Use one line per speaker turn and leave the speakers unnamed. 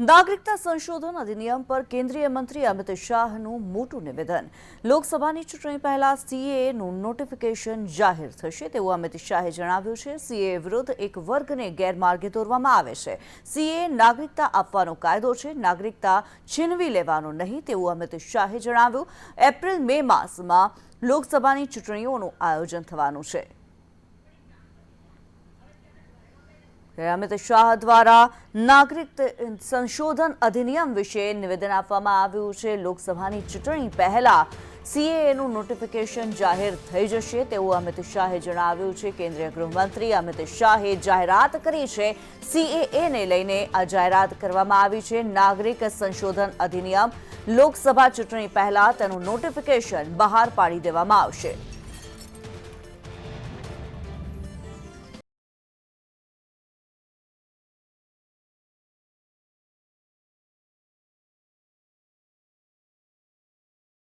નાગરિકતા સંશોધન અધિનિયમ પર કેન્દ્રીય મંત્રી અમિત શાહનું મોટું નિવેદન. લોકસભાની ચૂંટણી પહેલા સીએનું નોટિફિકેશન જાહેર થશે તેવું અમિત શાહે જણાવ્યું છે. સીએ વિરુદ્ધ એક વર્ગને ગેરમાર્ગે દોરવામાં આવે છે. સીએ નાગરિકતા આપવાનો કાયદો છે, નાગરિકતા છીનવી લેવાનો નહીં તેવું અમિત શાહે જણાવ્યું. એપ્રિલ, મે માસમાં લોકસભાની ચૂંટણીઓનું આયોજન થવાનું છે. અમિત શાહ દ્વારા નાગરિક સંશોધન અધિનિયમ વિશે નિવેદન આપવામાં આવ્યું છે. લોકસભાની ચૂંટણી પહેલા સીએએનું નોટિફિકેશન જાહેર થઈ જશે. તેવું અમિત શાહે જણાવ્યું છે. કેન્દ્રીય ગૃહમંત્રી અમિત શાહે જાહેરાત કરી છે. સીએએને લઈને આ જાહેરાત કરવામાં આવી છે. નાગરિક સંશોધન અધિનિયમ લોકસભા ચૂંટણી પહેલા તેનું નોટિફિકેશન બહાર પાડી દેવામાં આવશે.